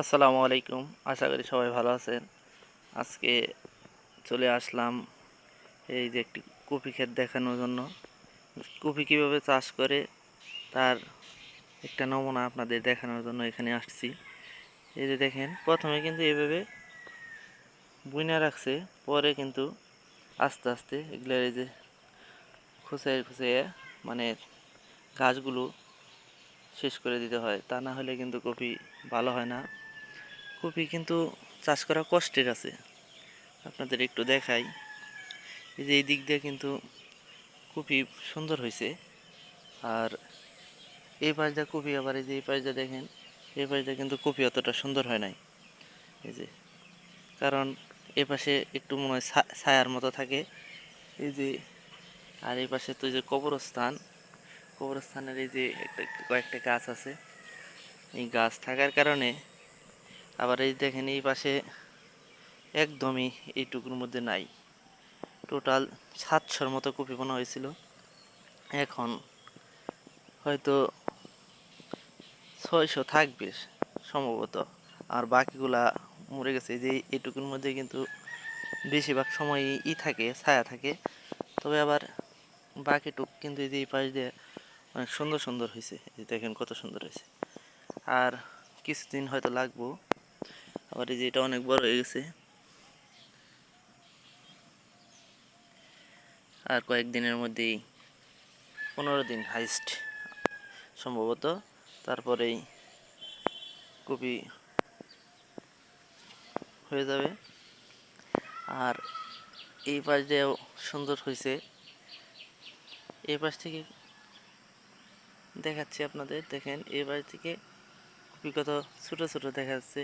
আসসালামু আলাইকুম। আশা করি সবাই ভালো আছেন। আজকে চলে আসলাম এই যে একটি কপি ক্ষেত দেখানোর জন্য। কপি কীভাবে চাষ করে, তার একটা নমুনা আপনাদের দেখানোর জন্য এখানে আসছি। এই যে দেখেন, প্রথমে কিন্তু এভাবে বুইনা রাখছে, পরে কিন্তু আস্তে আস্তে এগুলো এই যে খুঁচাই খুঁচাইয়ে মানে গাছগুলো শেষ করে দিতে হয়। তা না হলে কিন্তু কপি ভালো হয় না। কপি কিন্তু চাষ করা কষ্টের আছে। আপনাদের একটু দেখাই। এই যে এই দিক দিয়ে কিন্তু কপি সুন্দর হয়েছে আর এই পাশ কপি আবার এই যে এই পাশ দেখেন, এই পাশ দিয়ে কিন্তু কপি অতটা সুন্দর হয় নাই। এই যে, কারণ এ পাশে একটু মনে হয় ছায়ার মতো থাকে। এই যে, আর এই পাশে তো যে কবরস্থান কবরস্থানের এই যে একটা, কয়েকটা গাছ আছে, এই গাছ থাকার কারণে আবার এই দেখেন এই পাশে একদমই এইটুকুর মধ্যে নাই। টোটাল সাতশোর মতো কপি বোনা হয়েছিল। এখন হয়তো ছয়শো থাকবে সম্ভবত। আর বাকিগুলা মরে গেছে। যে এইটুকুর মধ্যে কিন্তু বেশিরভাগ সময় ই থাকে, ছায়া থাকে। তবে আবার বাকিটুক কিন্তু এই যে এই পাশ দিয়ে অনেক সুন্দর সুন্দর হয়েছে। এই দেখেন কত সুন্দর হয়েছে। আর কিছুদিন হয়তো লাগবো। আবার এই যে এটা অনেক বড় হয়ে গেছে। আর কয়েকদিনের মধ্যেই পনেরো দিন হাইস্ট সম্ভবত। তারপরেই কপি হয়ে যাবে। আর এই পাশ দিয়েও সুন্দর হয়েছে। এই পাশ থেকে দেখাচ্ছি আপনাদের, দেখেন, এই পাশ থেকে কত ছোট ছোট দেখা যাচ্ছে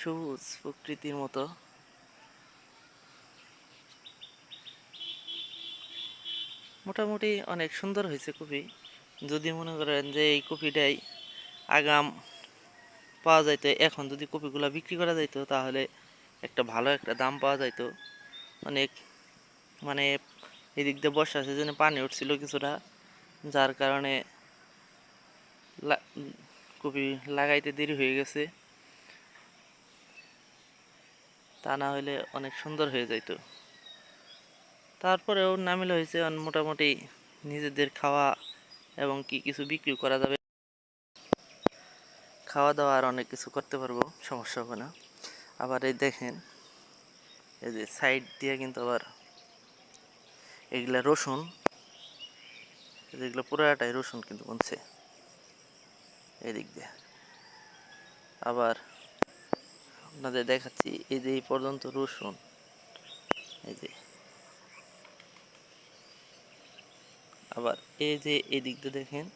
সবুজ প্রকৃতির মতো। মোটামুটি অনেক সুন্দর হয়েছে কপি। যদি মনে করেন যে এই কপিটাই আগাম পাওয়া যাইতো, এখন যদি কপিগুলো বিক্রি করা যাইতো, তাহলে একটা ভালো একটা দাম পাওয়া যাইতো। অনেক মানে এদিক দিয়ে বর্ষা সিজনে পানি উঠছিল কিছুটা, যার কারণে কপি লাগাইতে দেরি হয়ে গেছে। তা না হলে অনেক সুন্দর হয়ে যাইতো। তারপরেও নামিল হয়েছে মোটামুটি নিজেদের খাওয়া এবং কি কিছু বিক্রি করা যাবে। খাওয়া দাওয়া আর অনেক কিছু করতে পারব, সমস্যা হবে না। আবার এই দেখেন, এই যে সাইড দিয়ে কিন্তু আবার এগুলা রসুন এগুলো পুরাটাই রসুন কিন্তু বনছে। এদিক দিয়ে। আবার আপনাদের দেখাচ্ছি, এই যে এই পর্যন্ত রসুন। এই যে। আবার এই যে এদিক দিয়ে দেখেন,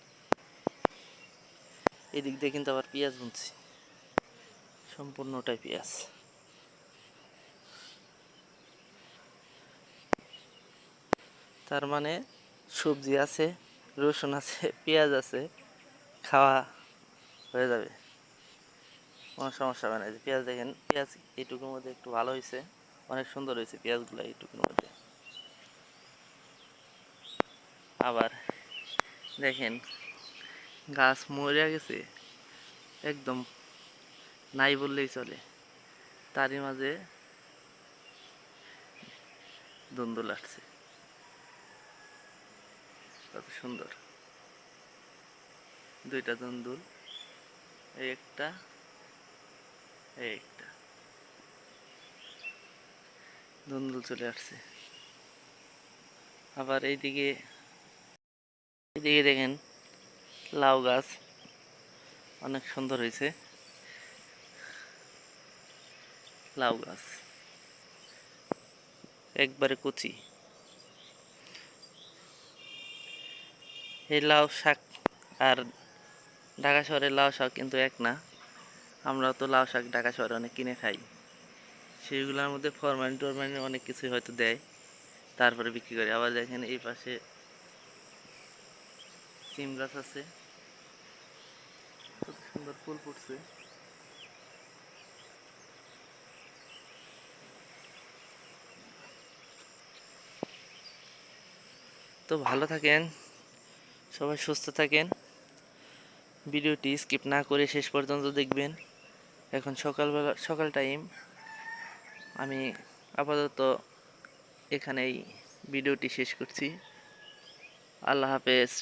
এদিক দিয়ে কিন্তু আবার পেঁয়াজ বুনছি সম্পূর্ণটাই পেঁয়াজ। তার মানে সবজি আছে, রসুন আছে, পেঁয়াজ আছে, খাওয়া হয়ে যাবে। কোনো সমস্যা হবে না। যে পেঁয়াজ দেখেন, পেঁয়াজ এইটুকুর মধ্যে একটু ভালো হয়েছে অনেক সুন্দর হয়েছে পেঁয়াজগুলো এইটুকুর মধ্যে। আবার দেখেন, গাছ মরে গেছে। একদম নাই বললেই চলে। তারই মাঝে দ্বন্দ্ব লাগছে। কত সুন্দর। দুইটা দ্বন্দ্বুল এই একটা এই একটা। দ্বন্দ্বুল চলে আসছে। আবার এইদিকে এইদিকে দেখেন লাউ গাছ। অনেক সুন্দর হয়েছে। লাউ গাছ। একবারে কচি। এই লাউ শাক আর ঢাকা শহরের লাউ শাক কিন্তু এক না। আমরা তো লাউ শাক ঢাকা শহরে অনেক কিনে খাই। সেইগুলোর মধ্যে ফরমালিন টরমালিন অনেক কিছুই হয়তো দেয়। তারপরে বিক্রি করে। আবার দেখেন এই পাশে সিম গাছ আছে। কত সুন্দর ফুল ফুটছে। তো ভালো থাকেন। সবাই সুস্থ থাকেন। ভিডিওটি স্কিপ না করে শেষ পর্যন্ত দেখবেন। এখন সকালবেলা, সকাল টাইম। আমি আপাতত এখানেই ভিডিওটি শেষ করছি। আল্লাহ হাফেজ।